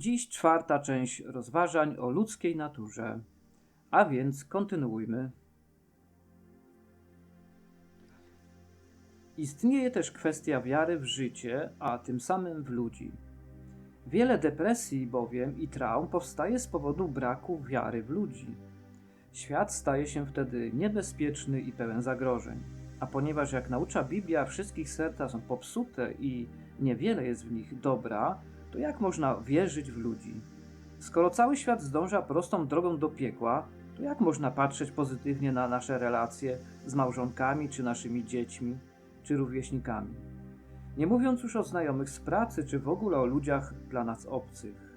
Dziś czwarta część rozważań o ludzkiej naturze. A więc kontynuujmy. Istnieje też kwestia wiary w życie, a tym samym w ludzi. Wiele depresji bowiem i traum powstaje z powodu braku wiary w ludzi. Świat staje się wtedy niebezpieczny i pełen zagrożeń. A ponieważ, jak naucza Biblia, wszystkich serca są popsute i niewiele jest w nich dobra, to jak można wierzyć w ludzi? Skoro cały świat zdąża prostą drogą do piekła, to jak można patrzeć pozytywnie na nasze relacje z małżonkami, czy naszymi dziećmi, czy rówieśnikami? Nie mówiąc już o znajomych z pracy, czy w ogóle o ludziach dla nas obcych.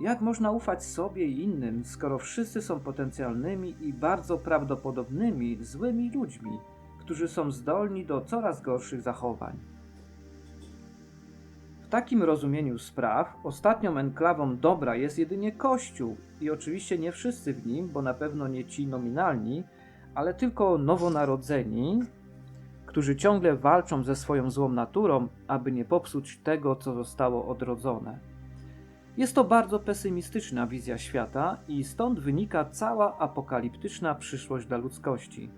Jak można ufać sobie i innym, skoro wszyscy są potencjalnymi i bardzo prawdopodobnymi złymi ludźmi, którzy są zdolni do coraz gorszych zachowań? Takim rozumieniu spraw, ostatnią enklawą dobra jest jedynie Kościół i oczywiście nie wszyscy w nim, bo na pewno nie ci nominalni, ale tylko nowonarodzeni, którzy ciągle walczą ze swoją złą naturą, aby nie popsuć tego, co zostało odrodzone. Jest to bardzo pesymistyczna wizja świata i stąd wynika cała apokaliptyczna przyszłość dla ludzkości.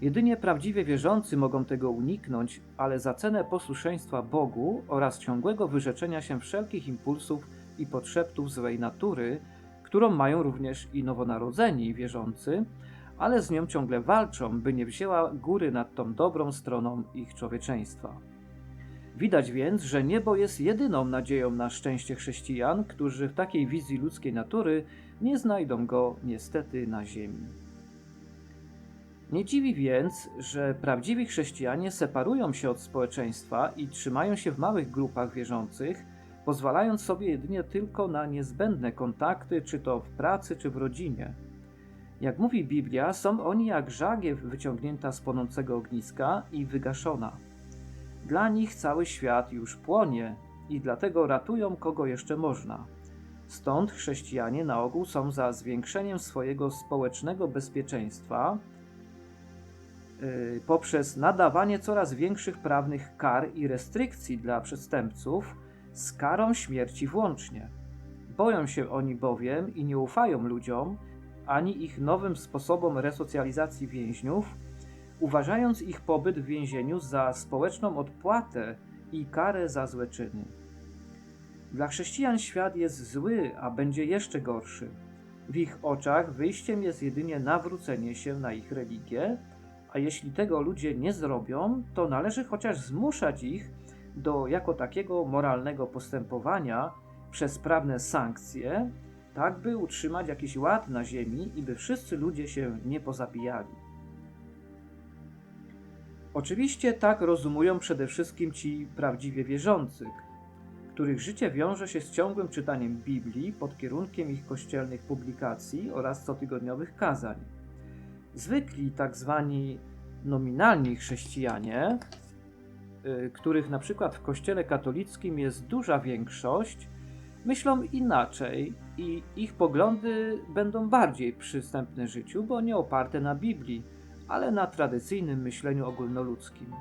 Jedynie prawdziwie wierzący mogą tego uniknąć, ale za cenę posłuszeństwa Bogu oraz ciągłego wyrzeczenia się wszelkich impulsów i podszeptów złej natury, którą mają również i nowonarodzeni wierzący, ale z nią ciągle walczą, by nie wzięła góry nad tą dobrą stroną ich człowieczeństwa. Widać więc, że niebo jest jedyną nadzieją na szczęście chrześcijan, którzy w takiej wizji ludzkiej natury nie znajdą go niestety na ziemi. Nie dziwi więc, że prawdziwi chrześcijanie separują się od społeczeństwa i trzymają się w małych grupach wierzących, pozwalając sobie jedynie tylko na niezbędne kontakty, czy to w pracy, czy w rodzinie. Jak mówi Biblia, są oni jak żagiew wyciągnięta z płonącego ogniska i wygaszona. Dla nich cały świat już płonie i dlatego ratują kogo jeszcze można. Stąd chrześcijanie na ogół są za zwiększeniem swojego społecznego bezpieczeństwa poprzez nadawanie coraz większych prawnych kar i restrykcji dla przestępców z karą śmierci włącznie. Boją się oni bowiem i nie ufają ludziom, ani ich nowym sposobom resocjalizacji więźniów, uważając ich pobyt w więzieniu za społeczną odpłatę i karę za złe czyny. Dla chrześcijan świat jest zły, a będzie jeszcze gorszy. W ich oczach wyjściem jest jedynie nawrócenie się na ich religię, a jeśli tego ludzie nie zrobią, to należy chociaż zmuszać ich do jako takiego moralnego postępowania przez prawne sankcje, tak by utrzymać jakiś ład na ziemi i by wszyscy ludzie się nie pozabijali. Oczywiście tak rozumują przede wszystkim ci prawdziwie wierzący, których życie wiąże się z ciągłym czytaniem Biblii pod kierunkiem ich kościelnych publikacji oraz cotygodniowych kazań. Zwykli tak zwani nominalni chrześcijanie, y, których na przykład w kościele katolickim jest duża większość, myślą inaczej i ich poglądy będą bardziej przystępne życiu, bo nie oparte na Biblii, ale na tradycyjnym myśleniu ogólnoludzkim.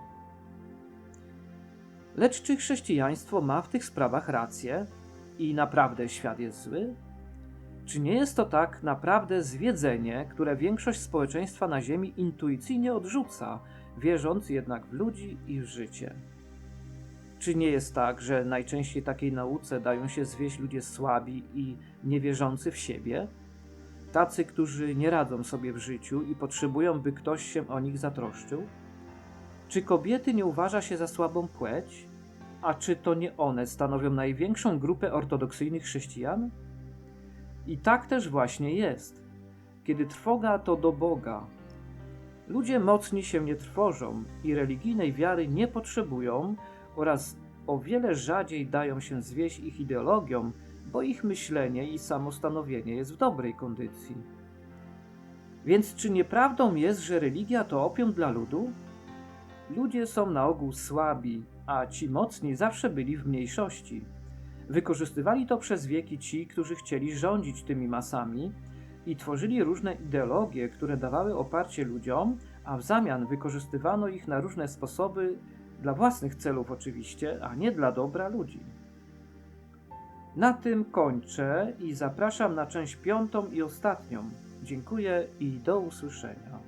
Lecz czy chrześcijaństwo ma w tych sprawach rację i naprawdę świat jest zły? Czy nie jest to tak naprawdę zwiedzenie, które większość społeczeństwa na Ziemi intuicyjnie odrzuca, wierząc jednak w ludzi i w życie? Czy nie jest tak, że najczęściej takiej nauce dają się zwieść ludzie słabi i niewierzący w siebie? Tacy, którzy nie radzą sobie w życiu i potrzebują, by ktoś się o nich zatroszczył? Czy kobiety nie uważa się za słabą płeć? A czy to nie one stanowią największą grupę ortodoksyjnych chrześcijan? I tak też właśnie jest. Kiedy trwoga to do Boga. Ludzie mocni się nie trwożą i religijnej wiary nie potrzebują oraz o wiele rzadziej dają się zwieść ich ideologiom, bo ich myślenie i samostanowienie jest w dobrej kondycji. Więc czy nieprawdą jest, że religia to opium dla ludu? Ludzie są na ogół słabi, a ci mocni zawsze byli w mniejszości. Wykorzystywali to przez wieki ci, którzy chcieli rządzić tymi masami i tworzyli różne ideologie, które dawały oparcie ludziom, a w zamian wykorzystywano ich na różne sposoby, dla własnych celów oczywiście, a nie dla dobra ludzi. Na tym kończę i zapraszam na część piątą i ostatnią. Dziękuję i do usłyszenia.